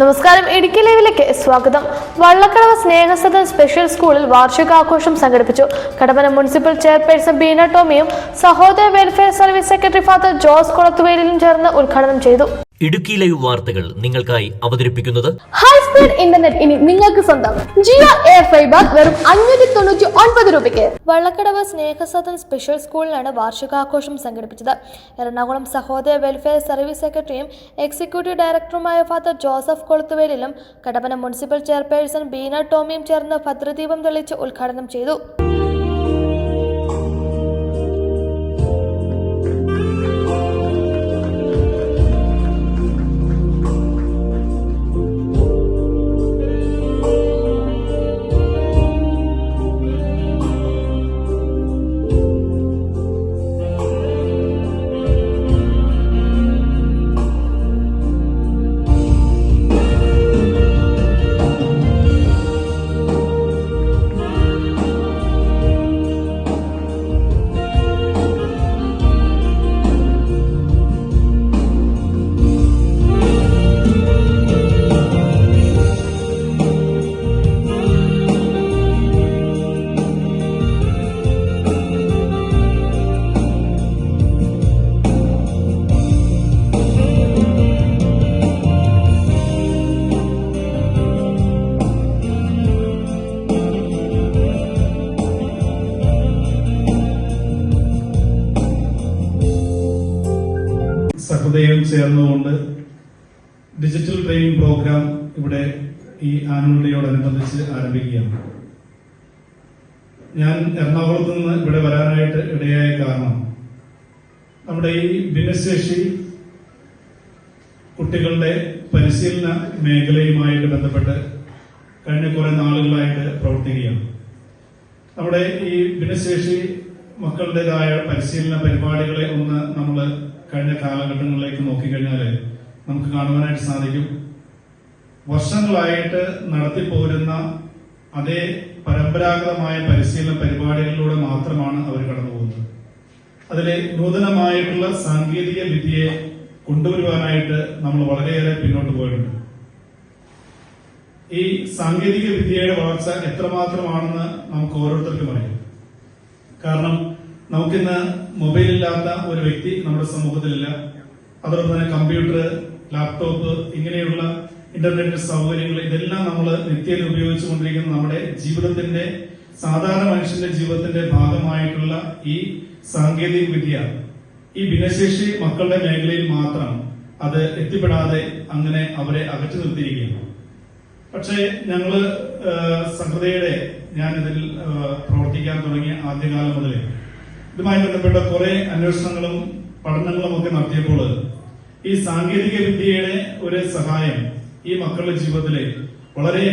നമസ്കാരം. ഇടുക്കി ലൈവിലേക്ക് സ്വാഗതം. വള്ളക്കടവ് സ്നേഹസദൻ സ്പെഷ്യൽ സ്കൂളിൽ വാർഷികാഘോഷം സംഘടിപ്പിച്ചു. കടമന municipal chairperson Beena ടോമിയും Sahodara welfare service secretary father Jose കുളത്തുവേലിലും ചേർന്ന് ഉദ്ഘാടനം ചെയ്തു. ഇടുക്കി ലൈവ് വാർത്തകൾ നിങ്ങൾക്കായി അവതരിപ്പിക്കുന്നത് ഹൈ സ്പീഡ് ഇന്റർനെറ്റ് ഇനി നിങ്ങൾക്ക് സ്വന്തം. ജിയോ എയർ ഫൈബർ വെറും അഞ്ഞൂറ്റി തൊണ്ണൂറ്റി ഒൻപത് രൂപയ്ക്ക്. വള്ളക്കടവ് സ്നേഹസദൻ സ്പെഷ്യൽ സ്കൂളിലാണ് വാർഷികാഘോഷം സംഘടിപ്പിച്ചത്. എറണാകുളം സഹോദര വെൽഫെയർ സർവീസ് സെക്രട്ടറിയും എക്സിക്യൂട്ടീവ് ഡയറക്ടറുമായ ഫാദർ ജോസഫ് കൊളുത്തുവേലിലും കടപ്പന മുനിസിപ്പൽ ചെയർപേഴ്സൺ ബീന ടോമിയും ചേർന്ന് ഭദ്രദീപം തെളിച്ച് ഉദ്ഘാടനം ചെയ്തു. ചേർന്നുകൊണ്ട് ഡിജിറ്റൽ ട്രെയിനിങ് പ്രോഗ്രാം ഇവിടെ ഈ ആനുവൽ ഡേയോടനുബന്ധിച്ച് ആരംഭിക്കുകയാണ്. ഞാൻ എറണാകുളത്ത് നിന്ന് ഇവിടെ വരാനായിട്ട് ഇടയായ കാരണം നമ്മുടെ ഈ ഭിന്നശേഷി കുട്ടികളുടെ പരിശീലന മേഖലയുമായിട്ട് ബന്ധപ്പെട്ട് കഴിഞ്ഞ കുറെ നാളുകളായിട്ട് പ്രവർത്തിക്കുകയാണ്. നമ്മുടെ ഈ ഭിന്നശേഷി മക്കളുടേതായ പരിശീലന പരിപാടികളെ ഒന്ന് നമ്മൾ കഴിഞ്ഞ കാലഘട്ടങ്ങളിലേക്ക് നോക്കിക്കഴിഞ്ഞാൽ നമുക്ക് കാണുവാനായിട്ട് സാധിക്കും. വർഷങ്ങളായിട്ട് നടത്തിപ്പോരുന്ന അതേ പരമ്പരാഗതമായ പരിശീലന പരിപാടികളിലൂടെ മാത്രമാണ് അവർ കടന്നു പോകുന്നത് അതിലെ നൂതനമായിട്ടുള്ള സാങ്കേതിക വിദ്യയെ കൊണ്ടുവരുവാനായിട്ട് നമ്മൾ വളരെയേറെ പിന്നോട്ട് പോയിട്ടുണ്ട്. ഈ സാങ്കേതിക വിദ്യയുടെ വളർച്ച എത്രമാത്രമാണെന്ന് നമുക്ക് ഓരോരുത്തർക്കും അറിയാം. കാരണം നമുക്കിന്ന് മൊബൈൽ ഇല്ലാത്ത ഒരു വ്യക്തി നമ്മുടെ സമൂഹത്തിലില്ല. അതോടൊപ്പം തന്നെ കമ്പ്യൂട്ടർ ലാപ്ടോപ്പ് ഇങ്ങനെയുള്ള ഇന്റർനെറ്റ് സൗകര്യങ്ങൾ ഇതെല്ലാം നമ്മൾ നിത്യേന ഉപയോഗിച്ചുകൊണ്ടിരിക്കുന്ന നമ്മുടെ ജീവിതത്തിന്റെ സാധാരണ മനുഷ്യന്റെ ജീവിതത്തിന്റെ ഭാഗമായിട്ടുള്ള ഈ സാങ്കേതിക വിദ്യ ഈ ഭിന്നശേഷി മക്കളുടെ മേഖലയിൽ മാത്രം അത് എത്തിപ്പെടാതെ അങ്ങനെ അവരെ അകറ്റി നിർത്തിയിരിക്കുന്നു പക്ഷേ ഞങ്ങൾ ഏഹ്, ഞാനിതിൽ പ്രവർത്തിക്കാൻ തുടങ്ങിയ ആദ്യകാലം മുതലേ ഇതുമായി ബന്ധപ്പെട്ട കുറെ അന്വേഷണങ്ങളും പഠനങ്ങളും ഒക്കെ നടത്തിയപ്പോൾ ഈ സാങ്കേതിക വിദ്യയുടെ ഒരു സഹായം ഈ മക്കളുടെ ജീവിതത്തിലെ വളരെ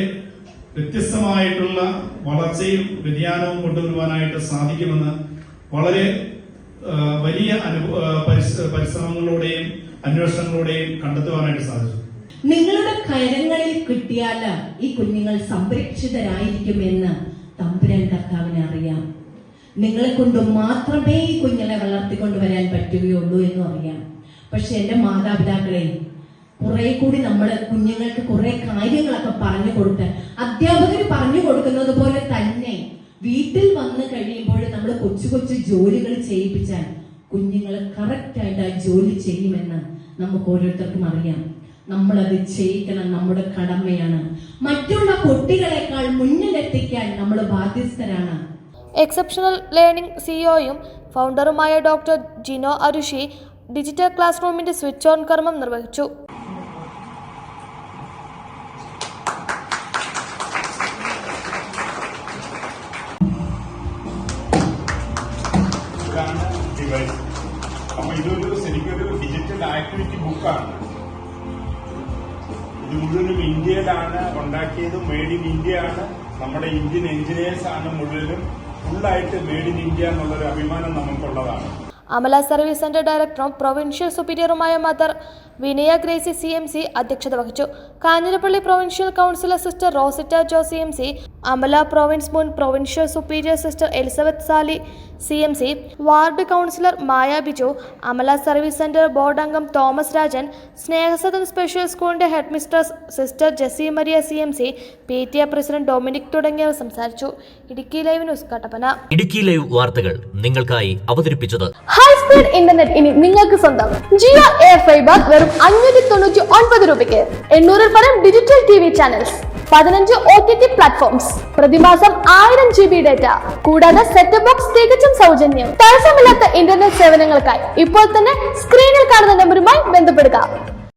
വ്യത്യസ്തമായിട്ടുള്ള വളർച്ചയും വ്യതിയാനവും കൊണ്ടുവരുവാനായിട്ട് സാധിക്കുമെന്ന് വളരെ വലിയ അനുഭവ പരിശ്രമങ്ങളിലൂടെയും അന്വേഷണങ്ങളിലൂടെയും കണ്ടെത്തുവാനായിട്ട് സാധിച്ചു. നിങ്ങളുടെ കരങ്ങളിൽ കിട്ടിയാൽ ഈ കുഞ്ഞുങ്ങൾ സംരക്ഷിതരായിരിക്കുമെന്ന് തമ്പുരാൻ കർത്താവിനെ അറിയാം. നിങ്ങളെ കൊണ്ട് മാത്രമേ ഈ കുഞ്ഞിനെ വളർത്തിക്കൊണ്ട് വരാൻ പറ്റുകയുള്ളൂ എന്നും അറിയാം. പക്ഷെ എന്റെ മാതാപിതാക്കളെ കുറെ കൂടി നമ്മൾ കുഞ്ഞുങ്ങൾക്ക് കുറെ കാര്യങ്ങളൊക്കെ പറഞ്ഞു കൊടുത്ത് അധ്യാപകർ പറഞ്ഞു കൊടുക്കുന്നത് പോലെ തന്നെ വീട്ടിൽ വന്ന് കഴിയുമ്പോൾ നമ്മൾ കൊച്ചു കൊച്ചു ജോലികൾ ചെയ്യിപ്പിച്ചാൽ കുഞ്ഞുങ്ങൾ കറക്റ്റായിട്ട് ആ ജോലി ചെയ്യുമെന്ന് നമുക്ക് ഓരോരുത്തർക്കും അറിയാം. നമ്മളത് ചെയ്യിക്കണം നമ്മുടെ കടമയാണ്. മറ്റുള്ള കുട്ടികളെക്കാൾ മുന്നിലെത്തിക്കാൻ നമ്മൾ ബാധ്യസ്ഥരാണ്. എക്സെപ്ഷണൽ ലേണിംഗ് സിഇഒയും ഫൗണ്ടറുമായ doctor Jino Arushi digital class റൂമിന്റെ സ്വിച്ച് ഓൺ കർമ്മം നിർവഹിച്ചു. ഇതൊരു ഡിജിറ്റൽ ആക്ടിവിറ്റി ബുക്കാണ് മുഴുവനും ഇന്ത്യയിലാണ് ഉണ്ടാക്കിയത് മെയ്ഡ് ഇൻ ഇന്ത്യ ആണ്. നമ്മുടെ ഇന്ത്യൻ എഞ്ചിനീയേഴ്സ് ആണ് മുഴുവനും ഫുള്ളായിട്ട് മെയ്ഡ് ഇൻ ഇന്ത്യ എന്നുള്ളൊരു അഭിമാനം നമുക്കുള്ളതാണ്. അമല സർവീസ് സെന്റർ ഡയറക്ടറും provincial സുപ്പീരിയറുമായ mother Vinaya Gracy C M C അധ്യക്ഷത വഹിച്ചു. Kanjirappally provincial councillor sister Rosita Jo C M C Amala province മുൻ provincial superior sister Elizabeth Sally C M C ward councillor Maya Biju Amala service centre board അംഗം Thomas Rajan Snehasadan special സ്കൂളിന്റെ headmistress sister Jessy Maria C M C P T A president Dominic തുടങ്ങിയവർ സംസാരിച്ചു. Idukki live news Kattappana. Idukki live വാർത്തകൾ നിങ്ങൾക്കായി അവതരിപ്പിച്ചത് high speed internet ഇനി നിങ്ങൾക്ക് സ്വന്തം. ജിയോ എയർ ഫൈബർ വെറും അഞ്ഞൂറ്റി തൊണ്ണൂറ്റി ഒൻപത് രൂപയ്ക്ക്. എണ്ണൂറിൽ പരം ഡിജിറ്റൽ ടി വി ചാനൽസ് പതിനഞ്ച് ഒ ടി ടി പ്ലാറ്റ്ഫോംസ് പ്രതിമാസം ആയിരം ജി ബി ഡേറ്റ കൂടാതെ സെറ്റ് ബോക്സ് തികച്ചും സൗജന്യം. തടസ്സമില്ലാത്ത ഇന്റർനെറ്റ് സേവനങ്ങൾക്കായി ഇപ്പോൾ തന്നെ സ്ക്രീനിൽ കാണുന്ന നമ്പറുമായി ബന്ധപ്പെടുക.